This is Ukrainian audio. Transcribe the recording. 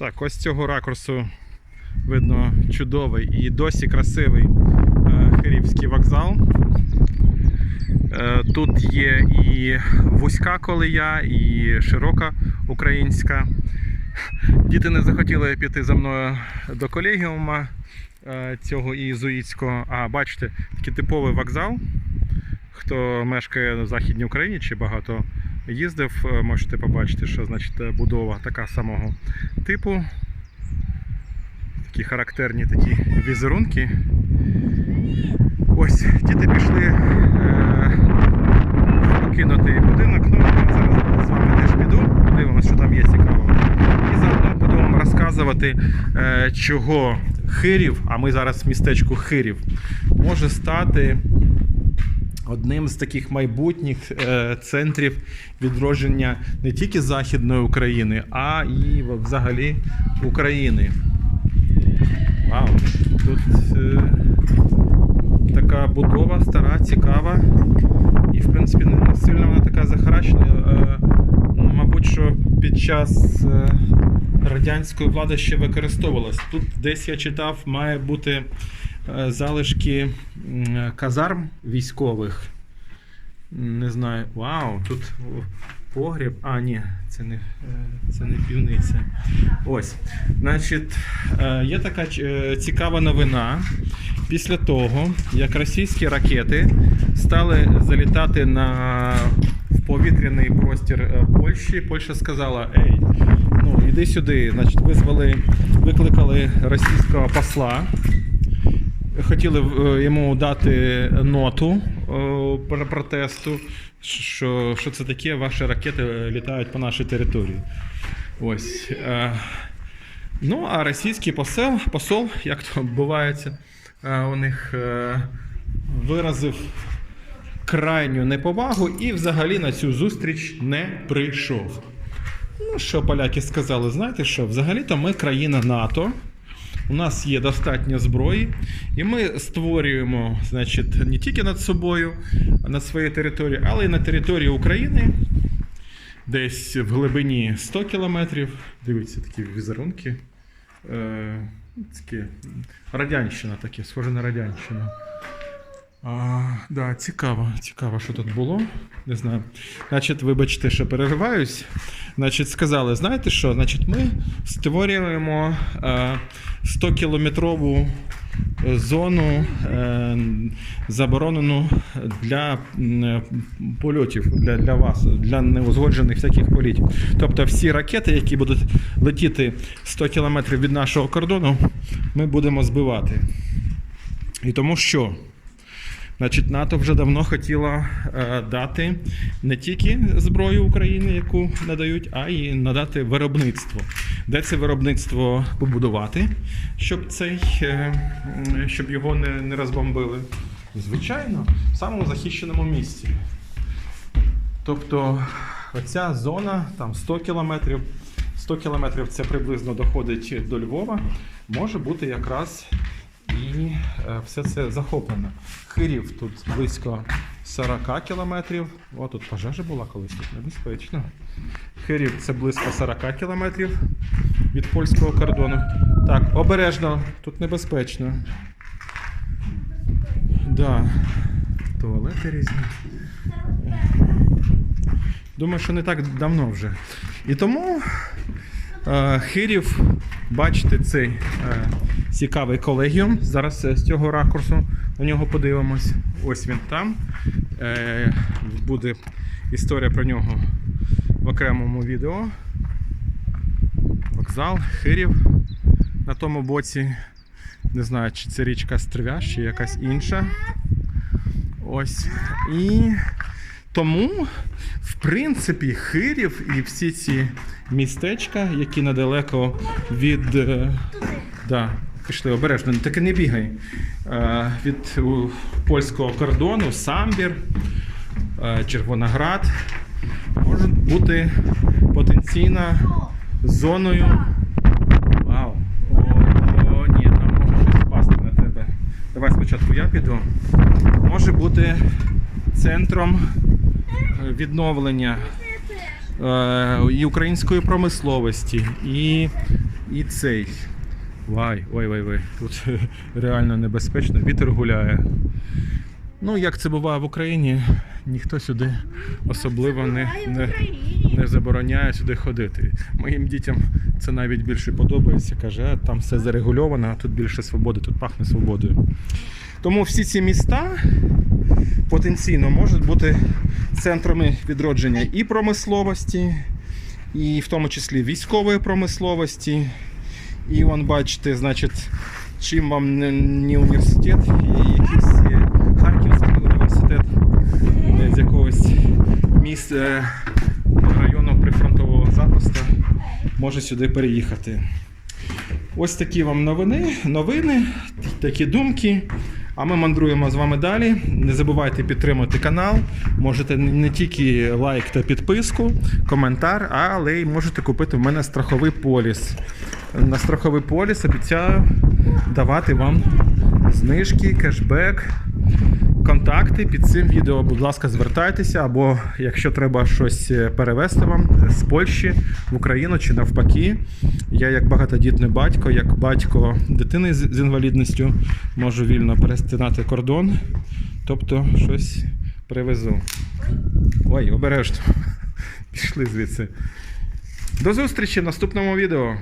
Так, ось цього ракурсу видно чудовий і досі красивий е, Хирівський вокзал. Е, Тут є і вузька колія, і широка українська. Діти не захотіли піти за мною до колегіума е, цього ієзуїтського. А бачите, такий типовий вокзал. Хто мешкає в Західній Україні чи багато їздив, е, можете побачити, що значить е, будова така самого типу. Такі характерні такі візерунки. Ось, діти пішли е, покинути будинок. Ну, я зараз з вами теж піду, подивимося, що там є цікавого. І заодно буду вам розказувати, е, чого Хирів, а ми зараз в містечку Хирів, може стати одним з таких майбутніх е, центрів відродження не тільки Західної України, а і взагалі України. Вау, тут е, така будова стара, цікава. І, в принципі, не сильно вона така захаращена. Е, мабуть, що під час радянської влади ще використовувалась. Тут десь я читав, має бути залишки казарм військових. Не знаю. Вау, тут погріб. А, ні, це не, е, це не півниця. Ось. Значить, е, є така е, цікава новина. Після того, як російські ракети стали залітати на повітряний простір е, Польщі, Польща сказала: Ей, ну іди сюди. Значить, визвали, викликали російського посла. Хотіли е, йому дати ноту е, про протесту, що, що це таке, ваші ракети е, літають по нашій території. Ось. Ну, а російський посол, посол як то бувається, у них виразив крайню неповагу і взагалі на цю зустріч не прийшов. Ну, що поляки сказали, знаєте що? Взагалі-то ми країна НАТО. У нас є достатньо зброї, і ми створюємо, значить, не тільки над собою, над своєю територією, але й на території України, десь в глибині 100 кілометрів. Дивіться, такі візерунки. Е, такі, радянщина таке, схоже на радянщину. А, да, цікаво, цікаво, що тут було. Не знаю. Значить, вибачте, що перериваюсь. Значить, сказали, знаєте що? Значить, ми створюємо е, 100-кілометрову зону е, заборонену для польотів для, для вас, для неузгоджених всяких політів. Тобто всі ракети, які будуть летіти 100 кілометрів від нашого кордону, ми будемо збивати. І тому що? Значить, НАТО вже давно хотіло е, дати не тільки зброю України, яку надають, а й надати виробництво. Де це виробництво побудувати, щоб цей, е, щоб його не, не розбомбили? Звичайно, в самому захищеному місці. Тобто, оця зона там 100 кілометрів. 100 кілометрів це приблизно доходить до Львова. Може бути якраз і е, все це захоплено. Хирів тут близько 40 кілометрів. О, тут пожежа була колись тут небезпечно. Хирів це близько 40 кілометрів від польського кордону. Так, обережно, тут небезпечно. Да. Туалети різні. Думаю, що не так давно вже. І тому е, Хирів, бачите, цей е, цікавий колегіум. Зараз е, з цього ракурсу на нього подивимось. Ось він там. Е, буде історія про нього в окремому відео. Вокзал, Хирів на тому боці. Не знаю, чи це річка Стрвяш, чи якась інша. Ось. І тому, в принципі, Хирів і всі ці містечка, які недалеко від. е, Да, пішли обережно, таки не бігай. Е, Від польського кордону, Самбір, е, Червоноград можуть бути потенційно зоною. Вау! О, ні, там може щось впасти на тебе. Давай спочатку я піду. Може бути центром е, відновлення і української промисловості, і І цей. Вай, ой, ой, ой. Тут реально небезпечно, вітер гуляє. Ну, як це буває в Україні, ніхто сюди особливо не, не, не забороняє сюди ходити. Моїм дітям це навіть більше подобається. Каже, а там все зарегульовано, а тут більше свободи, тут пахне свободою. Тому всі ці міста потенційно можуть бути центрами відродження і промисловості, і в тому числі військової промисловості. І вон бачите, значить, чим вам не, університет, і якийсь е, Харківський університет е, з якогось міста е, району прифронтового запросто може сюди переїхати. Ось такі вам новини, новини, такі думки. А ми мандруємо з вами далі. Не забувайте підтримати канал. Можете не тільки лайк та підписку, коментар, але й можете купити в мене страховий поліс. На страховий поліс обіцяю давати вам знижки, кешбек. Контакти під цим відео, будь ласка, звертайтеся, або якщо треба щось е, перевезти вам з Польщі в Україну чи навпаки. Я як багатодітний батько, як батько дитини з інвалідністю, можу вільно перестинати кордон, тобто щось привезу. Ой, обережно. Пішли звідси. До зустрічі в наступному відео.